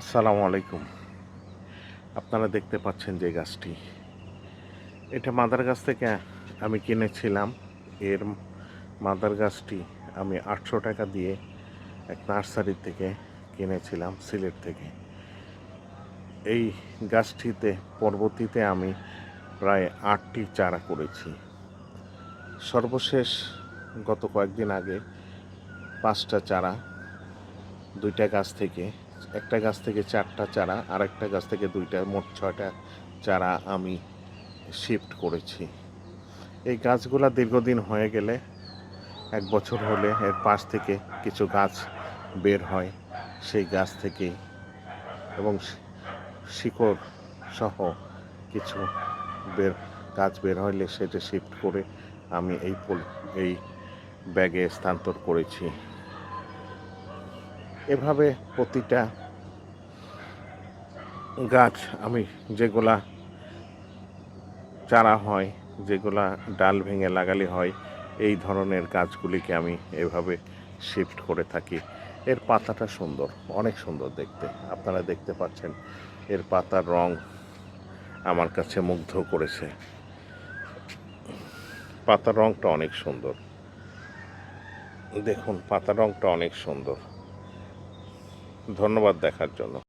আসসালামু আলাইকুম। আপনারা দেখতে পাচ্ছেন যে গাছটি। এটা মাদার গাছ থেকে আমি কিনেছিলাম। এর মাদার গাছটি আমি আটশো টাকা দিয়ে এক নার্সারি থেকে কিনেছিলাম, সিলেট থেকে। এই গাছটিতে, পরবর্তীতে আমি প্রায় আটটি চারা করেছি। সর্বশেষ গত কয়েকদিন আগে পাঁচটা চারা দুইটা গাছ থেকে একটা গাছ থেকে চারটা চারা আর একটা গাছ থেকে দুইটা, মোট ছয়টা চারা আমি শিফট করেছি। এই গাছগুলো দীর্ঘদিন হয়ে গেলে, এক বছর হলে এর পাশ থেকে কিছু গাছ বের হয়, সেই গাছ থেকেই এবং শিকড় সহ কিছু বের, গাছ বের হইলে সেটা শিফট করে আমি এই এই ব্যাগে স্থানান্তর করেছি। এভাবে প্রতিটা গাছ আমি যেগুলা চারা হয়, যেগুলা ডাল ভেঙে লাগালে হয়, এই ধরনের গাছগুলিকে আমি এভাবে শিফট করে থাকি। এর পাতাটা সুন্দর, অনেক সুন্দর দেখতে। আপনারা দেখতে পাচ্ছেন, এর পাতার রং আমার কাছে মুগ্ধ করেছে। পাতার রংটা অনেক সুন্দর। দেখুন, পাতার রংটা অনেক সুন্দর। ধন্যবাদ দেখার জন্য।